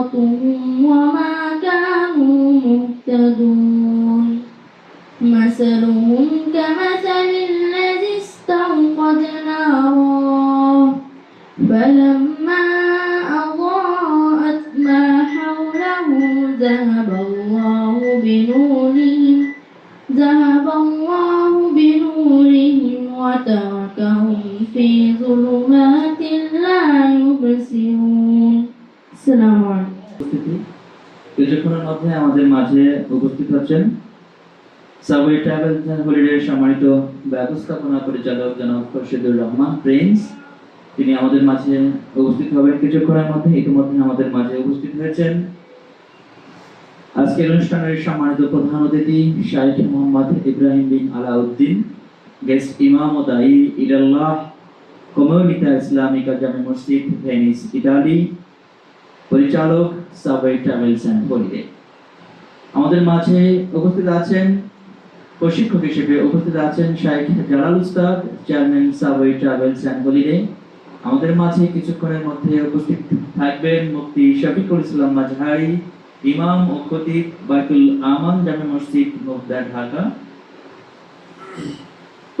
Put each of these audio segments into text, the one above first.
صراطهم وما كانوا مهتدون. مثلهم كمثل الذي استوقد نارا فلما أضاءت ما حوله ذهب الله بنور কিছুক্ষণের মধ্যে আমাদের মাঝে উপস্থিত হচ্ছেন সাবওয়ে ট্রাভেল হলিডে সম্মানিত ব্যবস্থাপনা পরিচালক জনাব খোরশেদুর রহমান প্রিন্স তিনি আমাদের মাঝে উপস্থিত হবেন কিছুক্ষণের মধ্যে, ইতিমধ্যে আমাদের মাঝে উপস্থিত হয়েছেন। আজকের অনুষ্ঠানের সম্মানিত প্রধান অতিথি শাইখ মোহাম্মদ ইব্রাহিম বিন আলাউদ্দিন গেস্ট ইমাম ও দায়ী ইলাল্লাহ কমিউনিতা ইসলামিকা জামে মসজিদ, ভেনিস, ইতালি। পরিচালক সাবওয়ে ট্রাভেলস অ্যান্ড হলিডে। আমাদের মাঝে উপস্থিত আছেন প্রশিক্ষক হিসেবে উপস্থিত আছেন Shaikh Jalal Ustad, chairman Subway Travels and Holiday. আমাদের মাঝে কিছুক্ষণের মধ্যে উপস্থিত থাকবেন মুফতি শফিকুল ইসলাম মাজহারি, ইমাম ও খতিব বাইতুল আমান জামে মসজিদ, মুগদা, ঢাকা।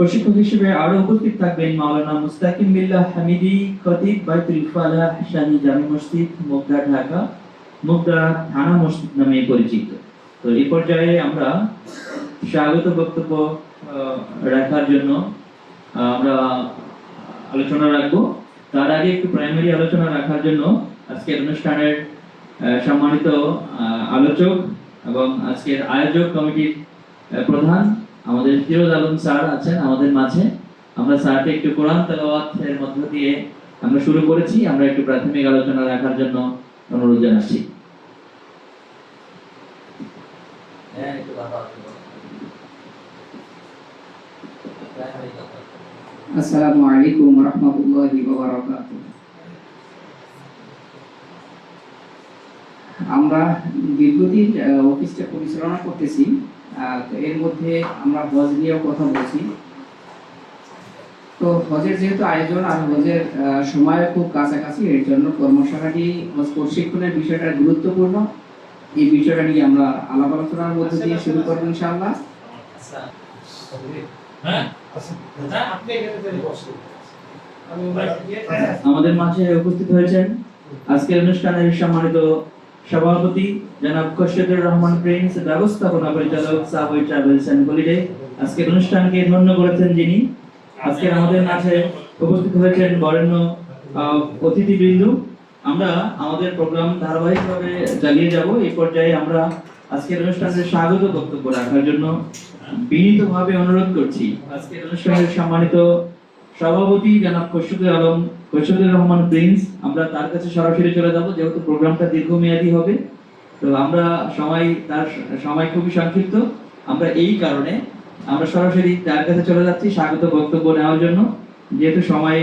প্রশিক্ষক হিসেবে আরও উপস্থিত থাকবেন মাওলানা মুস্তাকিম বিল্লাহ হামিদি, খতিব বাইতুল ফালাহ শাহী জামে মসজিদ, মুগদা ঢাকা, মুগদা থানা মসজিদ নামে পরিচিত। তো এই পর্যায়ে আমরা স্বাগত বক্তব্য রাখার জন্য আমরা আলোচনা রাখব। তার আগে একটু প্রাইমারি আলোচনা রাখার জন্য আজকের অনুষ্ঠানের সম্মানিত আলোচক এবং আজকের আয়োজক কমিটির প্রধান আমাদের ফিরোজ আলম স্যার আছেন আমাদের মাঝে। আমরা স্যারকে একটু কোরআন তেলাওয়াতের মধ্য দিয়ে আমরা শুরু করেছি। আমরা একটু প্রাথমিক আলোচনা রাখার জন্য অনুরোধ জানাচ্ছি। আসসালামু আলাইকুম রহমতুল্লাহি ওয়াবারাকাতুহু আমরা দীর্ঘদিন আহ, অফিসটা পরিচালনা করতেছি। তো এর মধ্যে আমরা হজ নিয়েও কথা বলছি। তো হজের যেহেতু আয়োজন আর হজের সময় খুব কাছাকাছি এর জন্য কর্মশালাটি হজ প্রশিক্ষণের বিষয়টা গুরুত্বপূর্ণ। এই বিষয়টা নিয়ে আমরা আলাপ আলোচনার মধ্যে দিয়ে শুরু করব ইনশাআল্লাহ। আমাদের মাঝে উপস্থিত হয়েছেন। আজকের অনুষ্ঠানের সম্মানিত সভাপতি জনাব খোরশেদুর রহমান প্রিন্স ব্যবস্থাপনা পরিচালক সাবওয়ে ট্রাভেলস এন্ড হলিডে। আজকের অনুষ্ঠানকে ধন্য করেছেন যিনি। আজকের আমাদের মাঝে উপস্থিত হয়েছেন বরেণ্য অতিথিবৃন্দ। আমরা আমাদের প্রোগ্রাম ধারাবাহিকভাবে চালিয়ে যাব। এই পর্যায়ে আমরা আজকের অনুষ্ঠানের স্বাগত বক্তব্য রাখার জন্য বিনীতভাবে অনুরোধ করছি। আজকের অনুষ্ঠানের সম্মানিত সভাপতি জনাব খসরুল আলম খসরুল রহমান প্রিন্স, আমরা তার কাছে সরাসরি চলে যাব, যেহেতু প্রোগ্রামটা দীর্ঘমেয়াদী হবে। তো আমরা সময়, তার সময় খুবই সংক্ষিপ্ত। আমরা এই কারণে আমরা সরাসরি তার কাছে চলে যাচ্ছি, স্বাগত বক্তব্য নেওয়ার জন্য। যেহেতু সময়,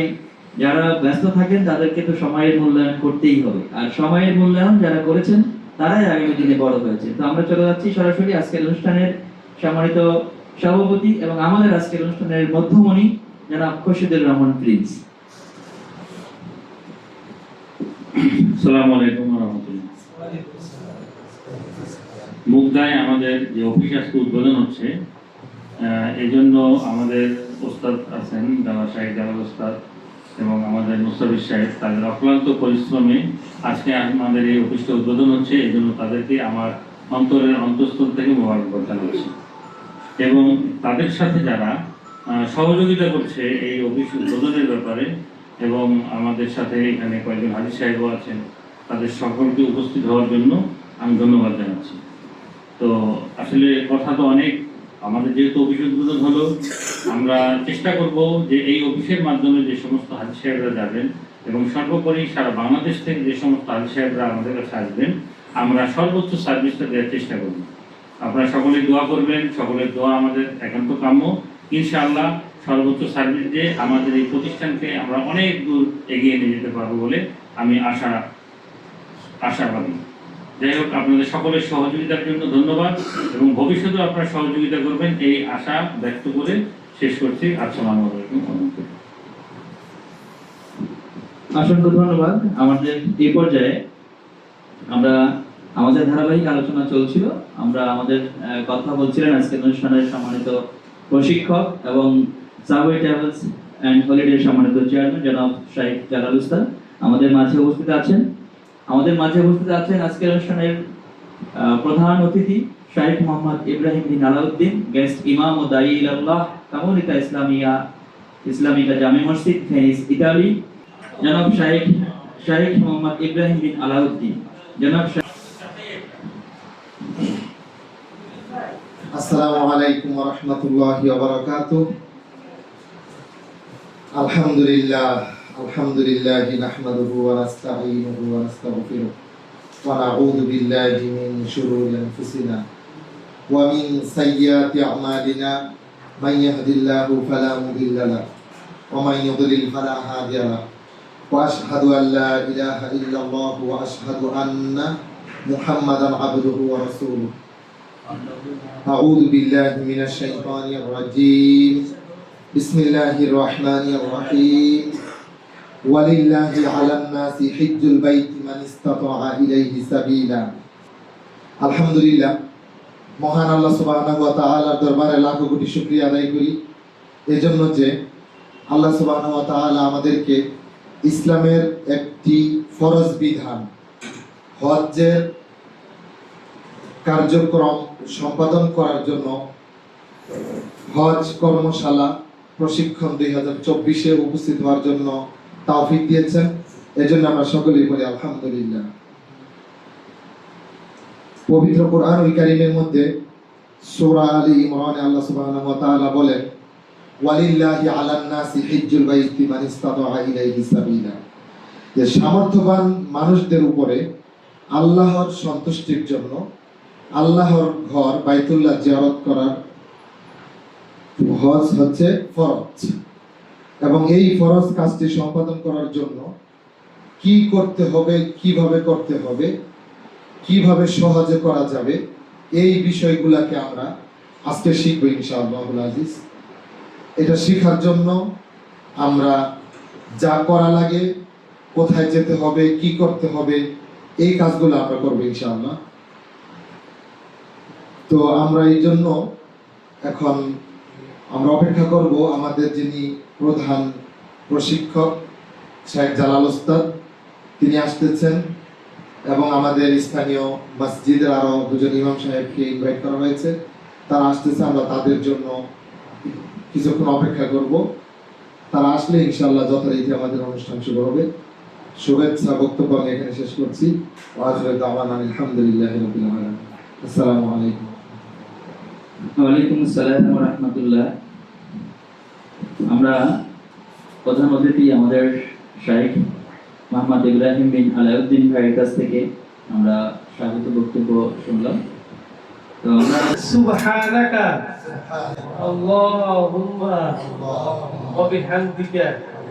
যারা ব্যস্ত থাকেন, তাদেরকে তো সময়ের মূল্যায়ন করতেই হবে। আর সময়ের মূল্যায়ন যারা করেছেন, তারাই আগামী দিনে বড় হয়েছে। তো আমরা চলে যাচ্ছি সরাসরি আজকের অনুষ্ঠানের সম্মানিত সভাপতি এবং আমাদের আজকের অনুষ্ঠানের মধ্যমণি জনাব খোরশেদুর রহমান প্রিন্স। সালাম আলাইকুম রহমতুল্লাহ। মুগদায় আমাদের যে অফিস আজকে উদ্বোধন হচ্ছে এই জন্য আমাদের ওস্তাদ আছেন দাদা সাহেব জালাল ওস্তাদ এবং আমাদের মুস্তাফিজ সাহেব। তাদের অক্লান্ত পরিশ্রমে আজকে আমাদের এই অফিসটা উদ্বোধন হচ্ছে এই জন্য তাদেরকে আমার অন্তরের অন্তঃস্থল থেকে মোবারকবাদ জানাচ্ছি। এবং তাদের সাথে যারা সহযোগিতা করছে এই অফিস উদ্বোধনের ব্যাপারে এবং আমাদের সাথে এখানে কয়েকজন হাজির সাহেবও আছেন। তাদের সকলকে উপস্থিত হওয়ার জন্য আমি ধন্যবাদ জানাচ্ছি। তো আসলে কথা তো অনেক, আমাদের যেহেতু অফিস উদ্বোধন হলো, আমরা চেষ্টা করব যে এই অফিসের মাধ্যমে যে সমস্ত হাজির সাহেবরা যাবেন এবং সর্বোপরি সারা বাংলাদেশ থেকে যে সমস্ত হাজির সাহেবরা আমাদের কাছে আসবেন, আমরা সর্বোচ্চ সার্ভিসটা দেওয়ার চেষ্টা করব। আপনারা সকলে দোয়া করবেন, সকলের দোয়া আমাদের একান্ত কাম্য। ইনশাআল্লাহ সর্বোচ্চ সার্ভিস দিয়ে আমাদের এই প্রতিষ্ঠানকে আমরা অনেক দূর এগিয়ে নিয়ে যেতে পারব বলে আমি আশা, আশাবাদী। যাই হোক, আপনাদের সকলের সহযোগিতার জন্য ধন্যবাদ এবং ভবিষ্যতেও আপনারা সহযোগিতা করবেন এই আশা ব্যক্ত করে শেষ করছি। আসসালামু আলাইকুম। অসংখ্য ধন্যবাদ। আমাদের এই পর্যায়ে আমরা, আমাদের ধারাবাহিক আলোচনা চলছিল। আমরা আমাদের কথা বলছিলেন আজকের অনুষ্ঠানের সম্মানিত প্রশিক্ষক এবং সাবওয়ে ট্রাভেলস অ্যান্ড হলিডে সম্মানিত চেয়ারম্যান জনাব শাহিদ জালাল উস্তাদ, আমাদের মাঝে উপস্থিত আছেন। আমাদের মাঝে উপস্থিত আছেন আজকের অনুষ্ঠানের প্রধান অতিথি শাহিদ মোহাম্মদ ইব্রাহিম বিন আলাউদ্দিন গেস্ট ইমাম ও দায়ী ইলাল্লাহ কামলিকা ইসলামিয়া, ইসলামিকা জামি মসজিদ, ফেনিস, ইতালি। জনাব শাহিদ শাহিদ মোহাম্মদ ইব্রাহিম বিন আলাউদ্দিন। জনাব শাহিদ আসসালামু আলাইকুম ওয়া রাহমাতুল্লাহি ওয়া বারাকাতুহু আলহামদুলিল্লাহ আলহামদুলিল্লাহি নাহমাদুহু ওয়া নাস্তাঈনুহু ওয়া নাস্তাগফিরুহ ওয়া নাউযু বিল্লাহি মিন শুরুরি আনফুসিনা ওয়া মিন সাইয়্যাতি আ'মালিনা মান ইয়াহদিল্লাহু ফালা মুদিল্লা লাহু ওয়া মান ইউদ্লিল ফালা হাদিয়া লাহু ওয়া আশহাদু আন লা ইলাহা ইল্লাল্লাহু ওয়া أعوذ بالله من الشيطان الرجيم بسم الله الرحمن الرحيم ولله على الناس حج البيت من استطاع إليه سبيلا الحمد لله মহান আল্লাহ সুবহানাহু ওয়া তাআলার দরবারে লাখো কোটি শুকরিয়া আদায় করি এজন্য যে আল্লাহ সুবহানাহু ওয়া তাআলা আমাদেরকে ইসলামের একটি ফরজ বিধান হজ্জের কার্যক্রম সম্পাদন করার জন্য হজ কর্মশালা প্রশিক্ষণ দুই হাজার চব্বিশে উপস্থিত হওয়ার জন্য তাওফিক দিয়েছেন। এজন্য আমরা সকলেই বলি আলহামদুলিল্লাহ। পবিত্র কোরআনুল কারীমের মধ্যে সূরা আলী ইমরানে আল্লাহ সুবহানাহু ওয়া বলেন, ওয়ালিল্লাহি আলান নাসি বাইতি যে সামর্থ্যবান মানুষদের উপরে আল্লাহর সন্তুষ্টির জন্য আল্লাহর ঘর বাইতুল্লাহ জিয়ারত করার হজ হচ্ছে ফরজ। এবং এই ফরজ কাজটি সম্পাদন করার জন্য কি করতে হবে, কীভাবে করতে হবে, কীভাবে সহজে করা যাবে, এই বিষয়গুলোকে আমরা আজকে শিখব ইনশাআল্লাহ আজিজ। এটা শেখার জন্য আমরা যা করা লাগে, কোথায় যেতে হবে, কি করতে হবে, এই কাজগুলো আমরা করব ইনশাআল্লাহ। তো আমরা এই জন্য এখন আমরা অপেক্ষা করব আমাদের যিনি প্রধান প্রশিক্ষক, শেখ জালাল ওস্তাদ, তিনি আসতেছেন এবং আমাদের স্থানীয় মসজিদের আরও দুজন ইমাম সাহেবকে ইনভাইট করা হয়েছে। তারা আসতেছে, আমরা তাদের জন্য কিছুক্ষণ অপেক্ষা করব। তারা আসলে ইনশাল্লাহ যথারীতি আমাদের অনুষ্ঠান শুরু হবে। শুভেচ্ছা, বক্তব্য আমি এখানে শেষ করছি। আলহামদুলিল্লাহ আসসালামু আলাইকুম। ওয়ালাইকুম আসসালাম রহমতুল্লাহ আমরা প্রধান অতিথি আমাদের শাহেখ মোহাম্মদ ইব্রাহিম বিন আলাউদ্দিন ভাইয়ের কাছ থেকে আমরা স্বাগত বক্তব্য শুনলাম। তো আমরা সুবহানাকা। আল্লাহুম্মা। ওয়া বিহামদিকা।